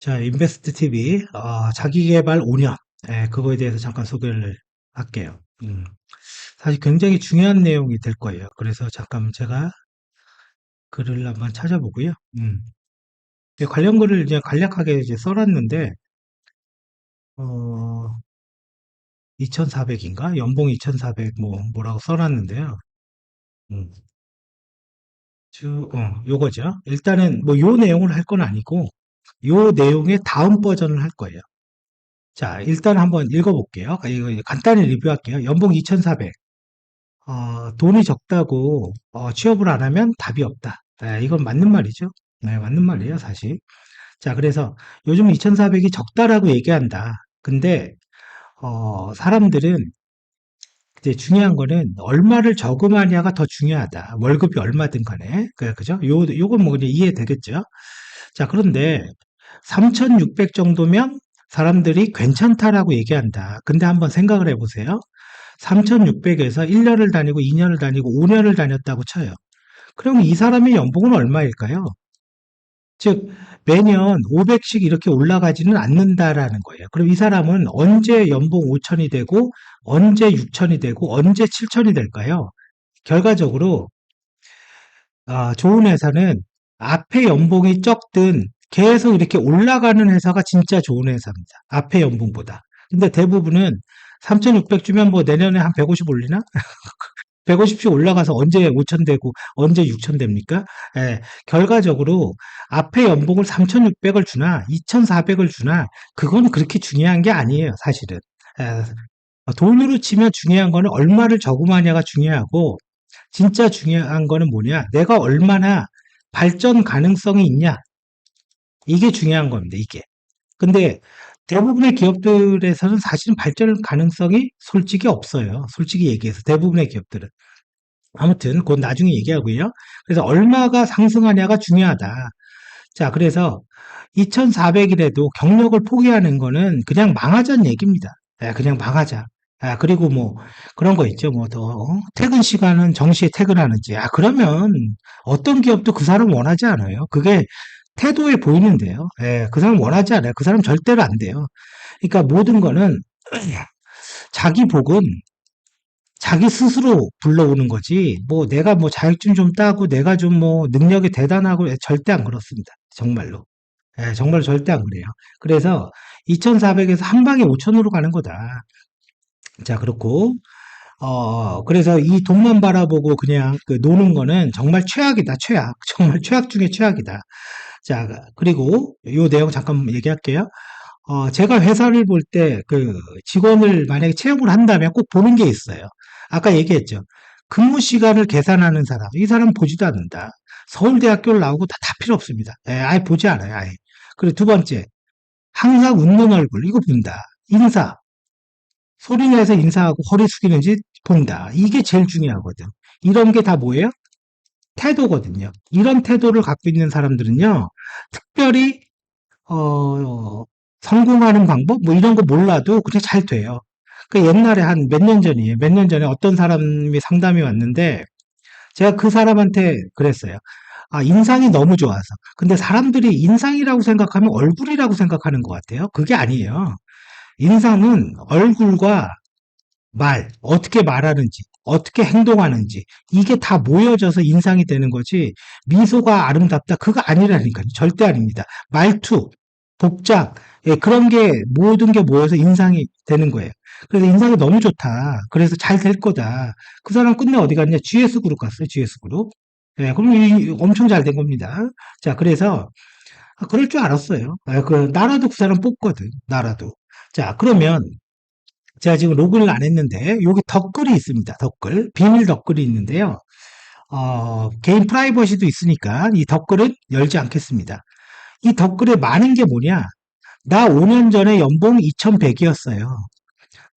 자, 인베스트 TV, 어, 자기계발 5년. 예, 그거에 대해서 잠깐 소개를 할게요. 음, 사실 굉장히 중요한 내용이 될 거예요. 그래서 잠깐 제가 글을 한번 찾아보고요. 음, 예, 관련 글을 이제 간략하게 이제 써놨는데, 어, 2400인가? 연봉 2400 뭐, 뭐라고 써놨는데요. 음, 주, 어, 요거죠. 일단은 뭐 요 내용을 할 건 아니고, 요 내용의 다음 버전을 할 거예요. 자, 일단 한번 읽어볼게요. 아, 간단히 리뷰할게요. 연봉 2,400. 어, 돈이 적다고 어, 취업을 안 하면 답이 없다. 네, 이건 맞는 말이죠. 네, 맞는 말이에요, 사실. 자, 그래서 요즘 2,400이 적다라고 얘기한다. 근데 어, 사람들은 이제 중요한 거는 얼마를 저금하냐가 더 중요하다. 월급이 얼마든 간에. 그, 그죠? 요, 요건 뭐 이해되겠죠? 자, 그런데 3,600 정도면 사람들이 괜찮다라고 얘기한다. 근데 한번 생각을 해보세요. 3,600에서 1년을 다니고 2년을 다니고 5년을 다녔다고 쳐요. 그럼 이 사람의 연봉은 얼마일까요? 즉, 매년 500씩 이렇게 올라가지는 않는다라는 거예요. 그럼 이 사람은 언제 연봉 5천이 되고, 언제 6천이 되고, 언제 7천이 될까요? 결과적으로, 아, 좋은 회사는 앞에 연봉이 적든 계속 이렇게 올라가는 회사가 진짜 좋은 회사입니다. 앞에 연봉보다. 근데 대부분은 3,600 주면 뭐 내년에 한 150 올리나? 150씩 올라가서 언제 5천 되고 언제 6천 됩니까? 예, 결과적으로 앞에 연봉을 3,600을 주나 2,400을 주나 그건 그렇게 중요한 게 아니에요, 사실은. 예, 돈으로 치면 중요한 거는 얼마를 저금하냐가 중요하고 진짜 중요한 거는 뭐냐? 내가 얼마나 발전 가능성이 있냐? 이게 중요한 겁니다, 이게. 근데 대부분의 기업들에서는 사실은 발전 가능성이 솔직히 없어요. 솔직히 얘기해서 대부분의 기업들은. 아무튼 그건 나중에 얘기하고요. 그래서 얼마가 상승하냐가 중요하다. 자, 그래서 2,400이라도 경력을 포기하는 거는 그냥 망하자는 얘기입니다. 예, 그냥 망하자. 아, 그리고 뭐 그런 거 있죠. 뭐 더 퇴근 시간은 정시에 퇴근하는지. 아, 그러면 어떤 기업도 그 사람 원하지 않아요. 그게 태도에 보이는데요. 예, 그 사람 원하지 않아요. 그 사람 절대로 안 돼요. 그러니까 모든 거는 자기 복은 자기 스스로 불러오는 거지. 뭐 내가 뭐 자격증 좀 따고 내가 좀 뭐 능력이 대단하고 절대 안 그렇습니다. 정말로. 예, 정말 절대 안 그래요. 그래서 2,400에서 한 방에 5,000으로 가는 거다. 자, 그렇고 어, 그래서 이 돈만 바라보고 그냥 그 노는 거는 정말 최악이다, 최악. 정말 최악 중에 최악이다. 자, 그리고 요 내용 잠깐 얘기할게요. 어, 제가 회사를 볼 때 그 직원을 만약에 채용을 한다면 꼭 보는 게 있어요. 아까 얘기했죠. 근무 시간을 계산하는 사람, 이 사람 보지도 않는다. 서울대학교를 나오고 다, 다 필요 없습니다. 예, 아예 보지 않아요, 아예. 그리고 두 번째, 항상 웃는 얼굴, 이거 본다. 인사. 소리내서 인사하고 허리 숙이는지 본다. 이게 제일 중요하거든. 이런 게 다 뭐예요? 태도거든요. 이런 태도를 갖고 있는 사람들은요, 특별히, 어, 성공하는 방법? 뭐 이런 거 몰라도 그냥 잘 돼요. 그 옛날에 한 몇 년 전이에요. 몇 년 전에 어떤 사람이 상담이 왔는데, 제가 그 사람한테 그랬어요. 아, 인상이 너무 좋아서. 근데 사람들이 인상이라고 생각하면 얼굴이라고 생각하는 것 같아요. 그게 아니에요. 인상은 얼굴과 말, 어떻게 말하는지, 어떻게 행동하는지, 이게 다 모여져서 인상이 되는 거지, 미소가 아름답다, 그거 아니라니까요. 절대 아닙니다. 말투, 복장, 예, 그런 게, 모든 게 모여서 인상이 되는 거예요. 그래서 인상이 너무 좋다. 그래서 잘 될 거다. 그 사람 끝내 어디 갔냐? GS그룹 갔어요, GS그룹. 예, 그럼 이, 엄청 잘 된 겁니다. 자, 그래서, 아, 그럴 줄 알았어요. 아, 그, 나라도 그 사람 뽑거든, 나라도. 자, 그러면, 제가 지금 로그인을 안 했는데 여기 덧글이 있습니다. 덧글 비밀 덧글이 있는데요. 어, 개인 프라이버시도 있으니까 이 덧글은 열지 않겠습니다. 이 덧글에 많은 게 뭐냐? 나 5년 전에 연봉 2,100이었어요.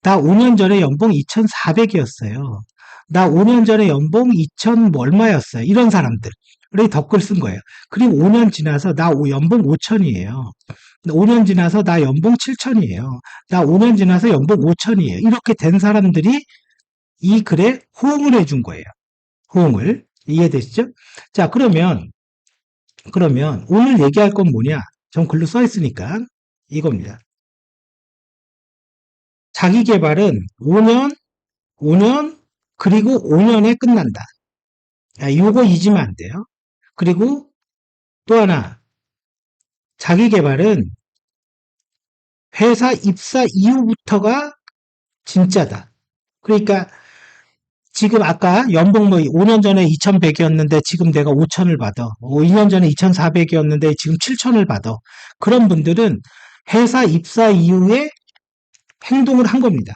나 5년 전에 연봉 2,400이었어요. 나 5년 전에 연봉 2,000뭐 얼마였어요. 이런 사람들. 그래 덧글 쓴 거예요. 그리고 5년 지나서 나 연봉 5천이에요. 5년 지나서 나 연봉 7천이에요. 나 5년 지나서 연봉 5천이에요. 이렇게 된 사람들이 이 글에 호응을 해준 거예요. 호응을. 이해되시죠? 자, 그러면, 그러면 오늘 얘기할 건 뭐냐? 전 글로 써 있으니까 이겁니다. 자기 개발은 5년, 5년, 그리고 5년에 끝난다. 아, 요거 잊으면 안 돼요. 그리고 또 하나, 자기 개발은 회사 입사 이후부터가 진짜다. 그러니까 지금 아까 연봉 뭐 5년 전에 2,100이었는데 지금 내가 5,000을 받아. 2년 전에 2,400이었는데 지금 7,000을 받아. 그런 분들은 회사 입사 이후에 행동을 한 겁니다.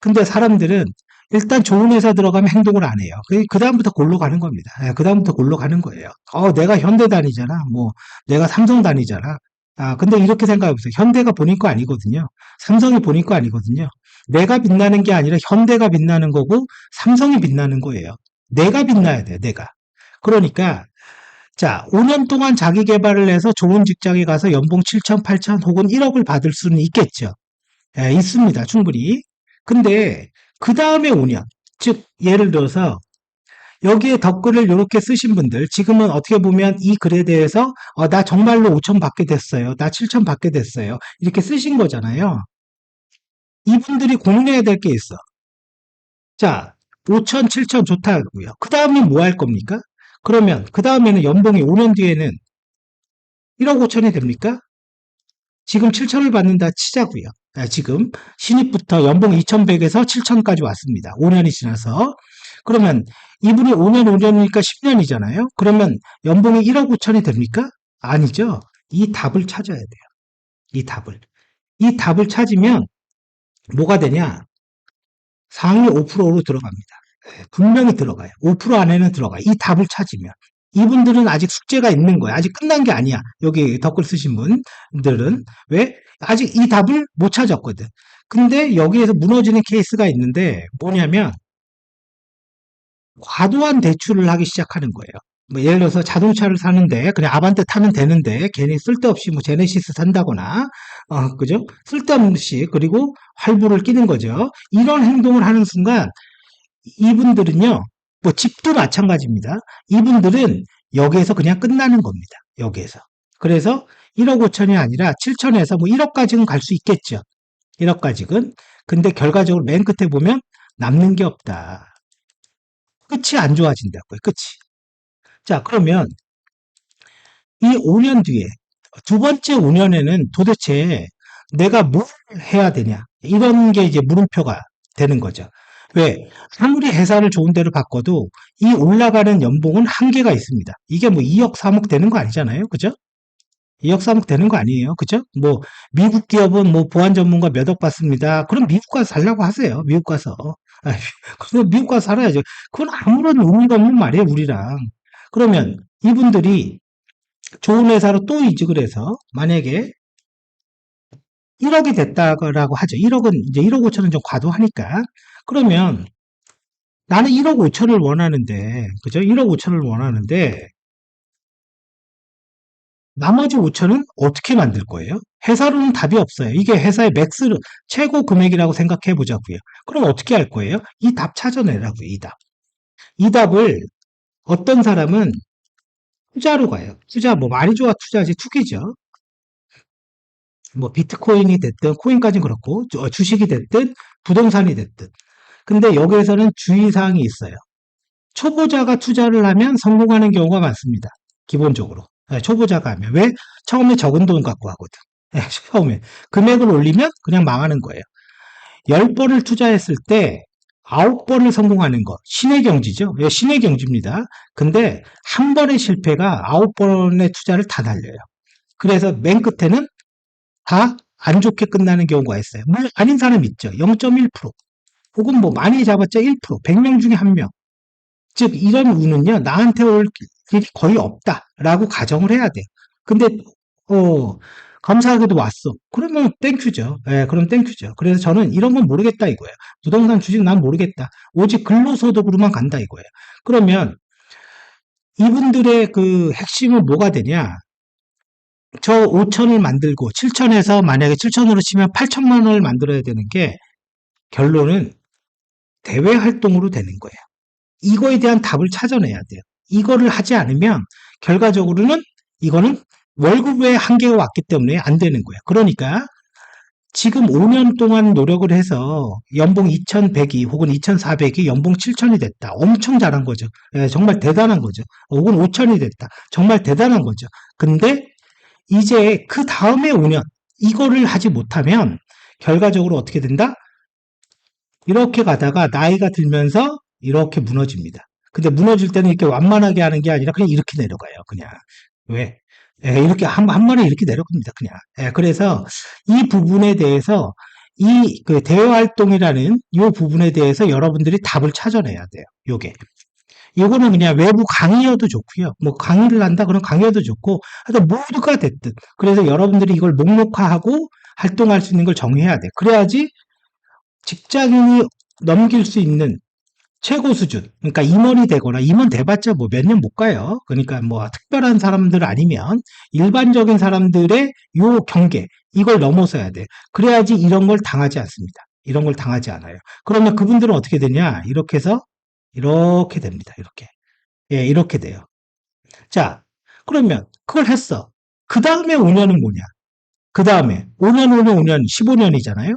근데 사람들은 일단 좋은 회사 들어가면 행동을 안 해요. 그 다음부터 골로 가는 겁니다. 예, 그 다음부터 골로 가는 거예요. 어, 내가 현대 다니잖아. 뭐, 내가 삼성 다니잖아. 아, 근데 이렇게 생각해보세요. 현대가 본인 거 아니거든요. 삼성이 본인 거 아니거든요. 내가 빛나는 게 아니라 현대가 빛나는 거고 삼성이 빛나는 거예요. 내가 빛나야 돼요, 내가. 그러니까 자, 5년 동안 자기 개발을 해서 좋은 직장에 가서 연봉 7천, 8천 혹은 1억을 받을 수는 있겠죠. 예, 있습니다. 충분히. 근데 그 다음에 5년, 즉 예를 들어서 여기에 덧글을 이렇게 쓰신 분들 지금은 어떻게 보면 이 글에 대해서 어, 나 정말로 5천 받게 됐어요. 나 7천 받게 됐어요. 이렇게 쓰신 거잖아요. 이분들이 고민해야 될 게 있어. 자, 5천, 7천 좋다고요. 그 다음에 뭐 할 겁니까? 그러면 그 다음에는 연봉이 5년 뒤에는 1억 5천이 됩니까? 지금 7천을 받는다 치자고요. 아, 지금 신입부터 연봉 2,100에서 7천까지 왔습니다. 5년이 지나서. 그러면 이분이 5년, 5년이니까 10년이잖아요. 그러면 연봉이 1억 5천이 됩니까? 아니죠. 이 답을 찾아야 돼요. 이 답을. 이 답을 찾으면 뭐가 되냐? 상위 5%로 들어갑니다. 네, 분명히 들어가요. 5% 안에는 들어가. 이 답을 찾으면. 이분들은 아직 숙제가 있는 거야. 아직 끝난 게 아니야. 여기 덧글 쓰신 분들은. 왜? 아직 이 답을 못 찾았거든. 근데 여기에서 무너지는 케이스가 있는데 뭐냐면 과도한 대출을 하기 시작하는 거예요. 뭐 예를 들어서 자동차를 사는데 그냥 아반떼 타면 되는데 괜히 쓸데없이 뭐 제네시스 산다거나 어 그죠? 쓸데없이 그리고 할부를 끼는 거죠. 이런 행동을 하는 순간 이분들은요. 뭐 집도 마찬가지입니다. 이분들은 여기에서 그냥 끝나는 겁니다. 여기에서. 그래서 1억 5천이 아니라 7천에서 뭐 1억까지는 갈 수 있겠죠. 1억까지는. 근데 결과적으로 맨 끝에 보면 남는 게 없다. 끝이 안 좋아진다고요. 끝이. 자, 그러면 이 5년 뒤에 두 번째 5년에는 도대체 내가 뭘 해야 되냐? 이런 게 이제 물음표가 되는 거죠. 왜? 아무리 회사를 좋은 데로 바꿔도 이 올라가는 연봉은 한계가 있습니다. 이게 뭐 2억, 3억 되는 거 아니잖아요. 그죠? 2억, 3억 되는 거 아니에요. 그죠? 뭐, 미국 기업은 뭐 보안 전문가 몇 억 받습니다. 그럼 미국 가서 살라고 하세요. 미국 가서. 그래서 미국 가서 살아야죠. 그건 아무런 의미가 없는 말이에요, 우리랑. 그러면 이분들이 좋은 회사로 또 이직을 해서 만약에 1억이 됐다고 하죠. 1억은 이제 1억 5천은 좀 과도하니까. 그러면 나는 1억 5천을 원하는데, 그죠? 1억 5천을 원하는데, 나머지 5천은 어떻게 만들 거예요? 회사로는 답이 없어요. 이게 회사의 맥스, 최고 금액이라고 생각해 보자고요. 그럼 어떻게 할 거예요? 이 답 찾아내라고요, 이 답. 이 답을 어떤 사람은 투자로 가요. 투자, 뭐, 많이 좋아 투자지, 투기죠. 뭐, 비트코인이 됐든, 코인까지는 그렇고, 어, 주식이 됐든, 부동산이 됐든. 근데 여기에서는 주의사항이 있어요. 초보자가 투자를 하면 성공하는 경우가 많습니다. 기본적으로. 네, 초보자가 하면. 왜? 처음에 적은 돈 갖고 하거든. 네, 처음에. 금액을 올리면 그냥 망하는 거예요. 10번을 투자했을 때 9번을 성공하는 거. 신의 경지죠. 예, 신의 경지입니다. 근데 한 번의 실패가 9번의 투자를 다 날려요. 그래서 맨 끝에는 다 안 좋게 끝나는 경우가 있어요. 뭐 아닌 사람 있죠. 0.1%. 혹은 뭐 많이 잡았자 1%, 100명 중에 한 명. 즉 이런 운은요 나한테 올 일이 거의 없다라고 가정을 해야 돼요. 근데 어 감사하게도 왔어. 그러면 땡큐죠. 예, 그럼 땡큐죠. 그래서 저는 이런 건 모르겠다 이거예요. 부동산 주식 난 모르겠다. 오직 근로소득으로만 간다 이거예요. 그러면 이분들의 그 핵심은 뭐가 되냐? 저 5천을 만들고 7천에서 만약에 7천으로 치면 8천만 원을 만들어야 되는 게 결론은 대외 활동으로 되는 거예요. 이거에 대한 답을 찾아내야 돼요. 이거를 하지 않으면 결과적으로는 이거는 월급에 한계가 왔기 때문에 안 되는 거예요. 그러니까 지금 5년 동안 노력을 해서 연봉 2,100이 혹은 2,400이 연봉 7,000이 됐다. 엄청 잘한 거죠. 예, 정말 대단한 거죠. 혹은 5,000이 됐다. 정말 대단한 거죠. 근데 이제 그 다음에 5년 이거를 하지 못하면 결과적으로 어떻게 된다? 이렇게 가다가 나이가 들면서 이렇게 무너집니다. 근데 무너질 때는 이렇게 완만하게 하는 게 아니라 그냥 이렇게 내려가요. 그냥. 왜? 예, 이렇게 한, 한 번에 이렇게 내려갑니다. 그냥. 예, 그래서 이 부분에 대해서 이 그 대외 활동이라는 이 부분에 대해서 여러분들이 답을 찾아내야 돼요. 요게. 요거는 그냥 외부 강의여도 좋고요. 뭐 강의를 한다 그런 강의여도 좋고 하여튼 모두가 됐든 그래서 여러분들이 이걸 목록화하고 활동할 수 있는 걸 정해야 돼. 그래야지 직장인이 넘길 수 있는 최고 수준, 그러니까 임원이 되거나 임원 돼봤자 뭐 몇 년 못 가요. 그러니까 뭐 특별한 사람들 아니면 일반적인 사람들의 요 경계, 이걸 넘어서야 돼. 그래야지 이런 걸 당하지 않습니다. 이런 걸 당하지 않아요. 그러면 그분들은 어떻게 되냐? 이렇게 해서 이렇게 됩니다. 이렇게. 예, 이렇게 돼요. 자, 그러면 그걸 했어. 그 다음에 5년은 뭐냐? 그 다음에 5년, 5년, 5년, 15년이잖아요?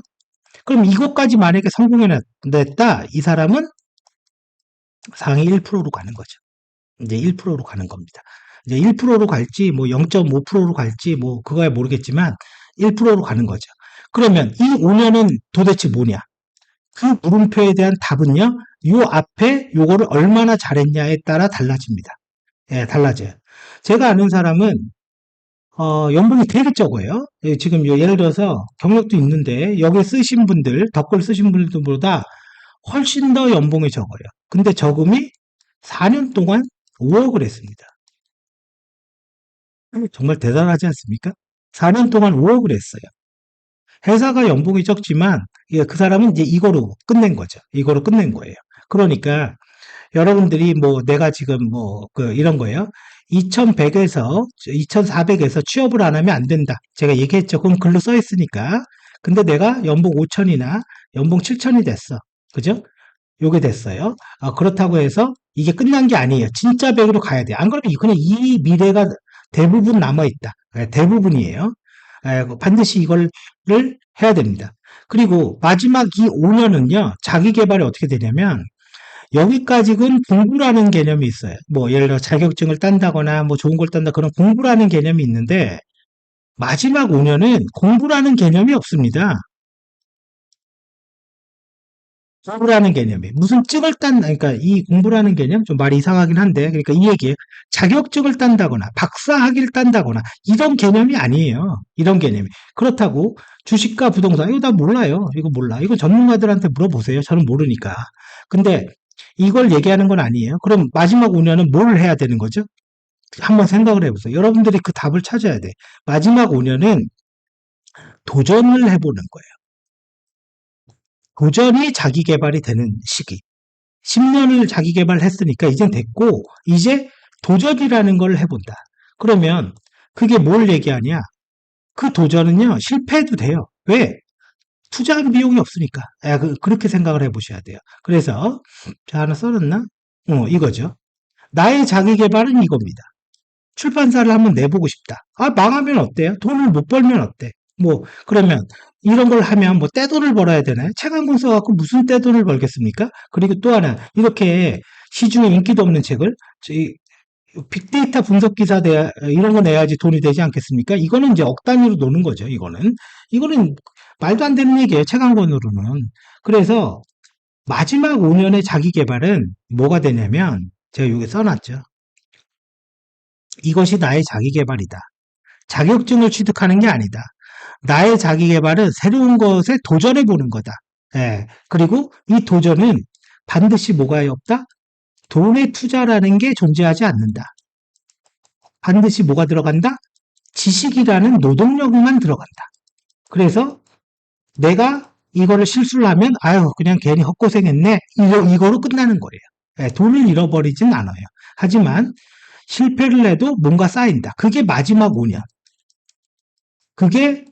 그럼 이것까지 만약에 성공해냈다, 이 사람은 상위 1%로 가는 거죠. 이제 1%로 가는 겁니다. 이제 1%로 갈지, 뭐 0.5%로 갈지, 뭐 그거야 모르겠지만 1%로 가는 거죠. 그러면 이 5년은 도대체 뭐냐? 그 물음표에 대한 답은요, 요 앞에 요거를 얼마나 잘했냐에 따라 달라집니다. 예, 달라져요. 제가 아는 사람은 어, 연봉이 되게 적어요. 예, 지금 요 예를 들어서 경력도 있는데 여기 쓰신 분들, 덧글 쓰신 분들보다 훨씬 더 연봉이 적어요. 근데 저금이 4년 동안 5억을 했습니다. 정말 대단하지 않습니까? 4년 동안 5억을 했어요. 회사가 연봉이 적지만 예, 그 사람은 이제 이거로 끝낸 거죠. 이거로 끝낸 거예요. 그러니까 여러분들이 뭐 내가 지금 뭐 그 이런 거예요. 2100에서 2400에서 취업을 안 하면 안 된다. 제가 얘기했죠. 그럼 글로 써 있으니까. 근데 내가 연봉 5000이나 연봉 7000이 됐어. 그죠? 요게 됐어요. 아, 그렇다고 해서 이게 끝난 게 아니에요. 진짜 100으로 가야 돼. 안 그러면 그냥 이 미래가 대부분 남아있다. 예, 대부분이에요. 예, 반드시 이걸 해야 됩니다. 그리고 마지막 이 5년은요, 자기 개발이 어떻게 되냐면, 여기까지는 공부라는 개념이 있어요. 뭐, 예를 들어 자격증을 딴다거나, 뭐 좋은 걸 딴다, 그런 공부라는 개념이 있는데, 마지막 5년은 공부라는 개념이 없습니다. 공부라는 개념이 무슨 증을 딴 그러니까 이 공부라는 개념 좀 말이 이상하긴 한데 그러니까 이 얘기에 자격증을 딴다거나 박사 학위를 딴다거나 이런 개념이 아니에요. 이런 개념이 그렇다고 주식과 부동산 이거 다 몰라요. 이거 몰라. 이거 전문가들한테 물어보세요. 저는 모르니까. 근데 이걸 얘기하는 건 아니에요. 그럼 마지막 5년은 뭘 해야 되는 거죠? 한번 생각을 해보세요. 여러분들이 그 답을 찾아야 돼. 마지막 5년은 도전을 해보는 거예요. 도전이 자기 개발이 되는 시기. 10년을 자기 개발했으니까 이젠 됐고, 이제 도전이라는 걸 해본다. 그러면 그게 뭘 얘기하냐? 그 도전은요, 실패해도 돼요. 왜? 투자한 비용이 없으니까. 아, 그, 렇게 생각을 해보셔야 돼요. 그래서, 자, 하나 써놨나? 어, 이거죠. 나의 자기 개발은 이겁니다. 출판사를 한번 내보고 싶다. 아, 망하면 어때요? 돈을 못 벌면 어때? 뭐, 그러면 이런 걸 하면 뭐 떼돈을 벌어야 되나요? 책한권 써갖고 무슨 떼돈을 벌겠습니까? 그리고 또 하나, 이렇게 시중에 인기도 없는 책을, 빅데이터 분석 기사 내, 이런 거 내야지 돈이 되지 않겠습니까? 이거는 이제 억 단위로 노는 거죠, 이거는. 이거는 말도 안 되는 얘기예요, 책한 권으로는. 그래서 마지막 5년의 자기 개발은 뭐가 되냐면, 제가 여기 써놨죠. 이것이 나의 자기 개발이다. 자격증을 취득하는 게 아니다. 나의 자기 개발은 새로운 것에 도전해 보는 거다. 예. 그리고 이 도전은 반드시 뭐가 없다? 돈의 투자라는 게 존재하지 않는다. 반드시 뭐가 들어간다? 지식이라는 노동력만 들어간다. 그래서 내가 이거를 실수를 하면 아유 그냥 괜히 헛고생했네 이거, 이거로 끝나는 거예요. 예, 돈을 잃어버리진 않아요. 하지만 실패를 해도 뭔가 쌓인다. 그게 마지막 5년. 그게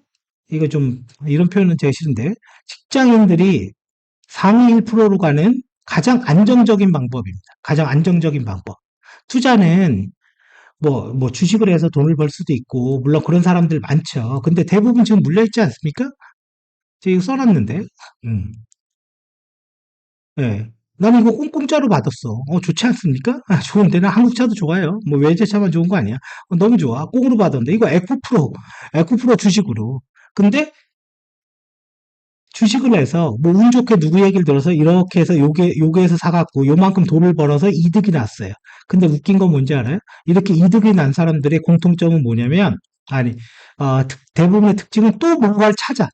이거 좀 이런 표현은 제가 싫은데 직장인들이 상위 1%로 가는 가장 안정적인 방법입니다. 가장 안정적인 방법. 투자는 뭐, 뭐 주식을 해서 돈을 벌 수도 있고, 물론 그런 사람들 많죠. 근데 대부분 지금 물려있지 않습니까? 지금 써놨는데. 음. 예. 나는 이거 공- 공짜로 받았어. 어, 좋지 않습니까? 아, 좋은데, 나 한국차도 좋아요. 뭐 외제차만 좋은 거 아니야. 어, 너무 좋아. 공으로 받았는데, 이거 에코프로, 에코프로 주식으로. 근데 주식을 해서, 뭐 운 좋게 누구 얘기를 들어서 이렇게 해서 요게, 요게에서 사갖고 요만큼 돈을 벌어서 이득이 났어요. 근데 웃긴 건 뭔지 알아요? 이렇게 이득이 난 사람들의 공통점은 뭐냐면, 아니, 어, 특- 대부분의 특징은 또 뭔가를 찾아.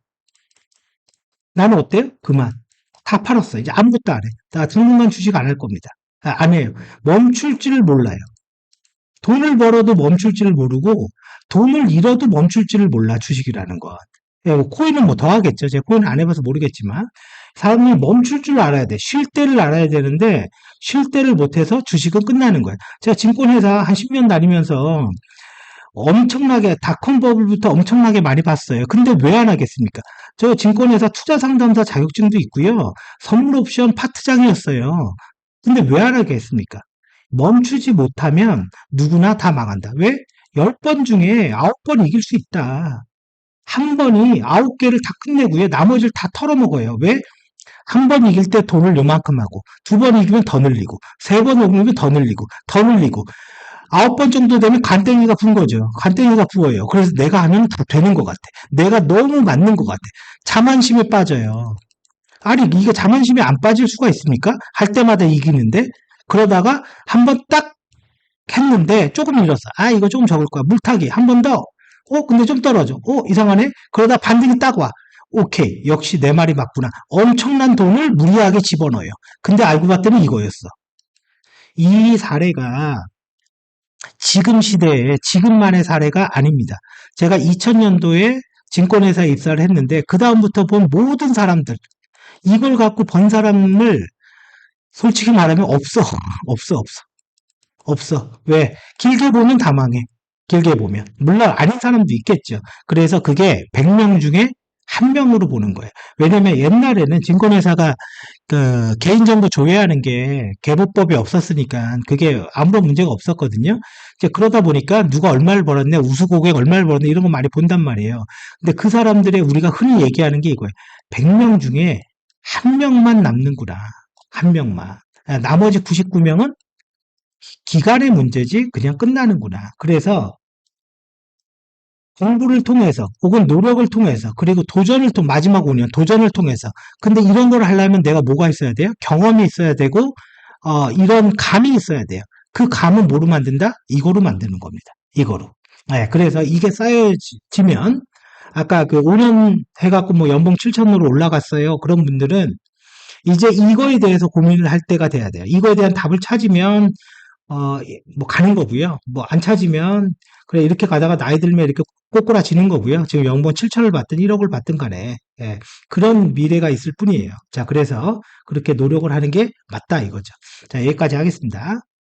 나는 어때요? 그만. 다 팔았어. 이제 아무것도 안 해. 나 당분간 주식 안 할 겁니다. 아, 안 해요. 멈출지를 몰라요. 돈을 벌어도 멈출지를 모르고 돈을 잃어도 멈출지를 몰라 주식이라는 건. 예, 뭐 코인은 뭐 더 하겠죠. 제가 코인 안 해봐서 모르겠지만 사람이 멈출 줄 알아야 돼. 쉴 때를 알아야 되는데 쉴 때를 못해서 주식은 끝나는 거예요. 제가 증권회사 한 10년 다니면서 엄청나게 닷컴 버블부터 엄청나게 많이 봤어요. 근데 왜 안 하겠습니까? 저 증권회사 투자 상담사 자격증도 있고요. 선물 옵션 파트장이었어요. 근데 왜 안 하겠습니까? 멈추지 못하면 누구나 다 망한다. 왜? 10번 중에 9번 이길 수 있다. 한 번이 9개를 다 끝내고요. 나머지를 다 털어먹어요. 왜? 한 번 이길 때 돈을 요만큼 하고, 두 번 이기면 더 늘리고, 세 번 이기면 더 늘리고, 더 늘리고, 아홉 번 정도 되면 간땡이가 분 거죠. 간땡이가 부어요. 그래서 내가 하면 다 되는 것 같아. 내가 너무 맞는 것 같아. 자만심에 빠져요. 아니, 이게 자만심에 안 빠질 수가 있습니까? 할 때마다 이기는데? 그러다가 한 번 딱 했는데 조금 잃었어. 아, 이거 조금 적을 거야. 물타기. 한 번 더. 어, 근데 좀 떨어져. 어, 이상하네? 그러다 반등이 딱 와. 오케이. 역시 내 말이 맞구나. 엄청난 돈을 무리하게 집어넣어요. 근데 알고 봤더니 이거였어. 이 사례가 지금 시대에 지금만의 사례가 아닙니다. 제가 2000년도에 증권회사에 입사를 했는데 그 다음부터 본 모든 사람들 이걸 갖고 번 사람을 솔직히 말하면 없어 없어 없어 없어 왜 길게 보면 다 망해 길게 보면 물론 아닌 사람도 있겠죠 그래서 그게 100명 중에 한 명으로 보는 거예요 왜냐면 옛날에는 증권회사가 그 개인정보 조회하는 게 개보법이 없었으니까 그게 아무런 문제가 없었거든요. 이제 그러다 보니까 누가 얼마를 벌었네, 우수고객 얼마를 벌었네 이런 거 많이 본단 말이에요. 근데 그 사람들의 우리가 흔히 얘기하는 게 이거예요. 100명 중에 한 명만 남는구나. 한 명만. 아, 나머지 99명은 기간의 문제지 그냥 끝나는구나. 그래서 공부를 통해서 혹은 노력을 통해서 그리고 도전을 통 마지막 5년 도전을 통해서 근데 이런 걸 하려면 내가 뭐가 있어야 돼요? 경험이 있어야 되고 어, 이런 감이 있어야 돼요. 그 감은 뭐로 만든다? 이거로 만드는 겁니다. 이거로. 네, 그래서 이게 쌓여지면 아까 그 5년 해갖고 뭐 연봉 7천으로 올라갔어요. 그런 분들은 이제 이거에 대해서 고민을 할 때가 돼야 돼요. 이거에 대한 답을 찾으면 어, 뭐 가는 거고요. 뭐 안 찾으면 그래 이렇게 가다가 나이 들면 이렇게 꼬꾸라지는 거고요. 지금 연봉 7천을 받든 1억을 받든 간에 예, 그런 미래가 있을 뿐이에요. 자, 그래서 그렇게 노력을 하는 게 맞다 이거죠. 자, 여기까지 하겠습니다.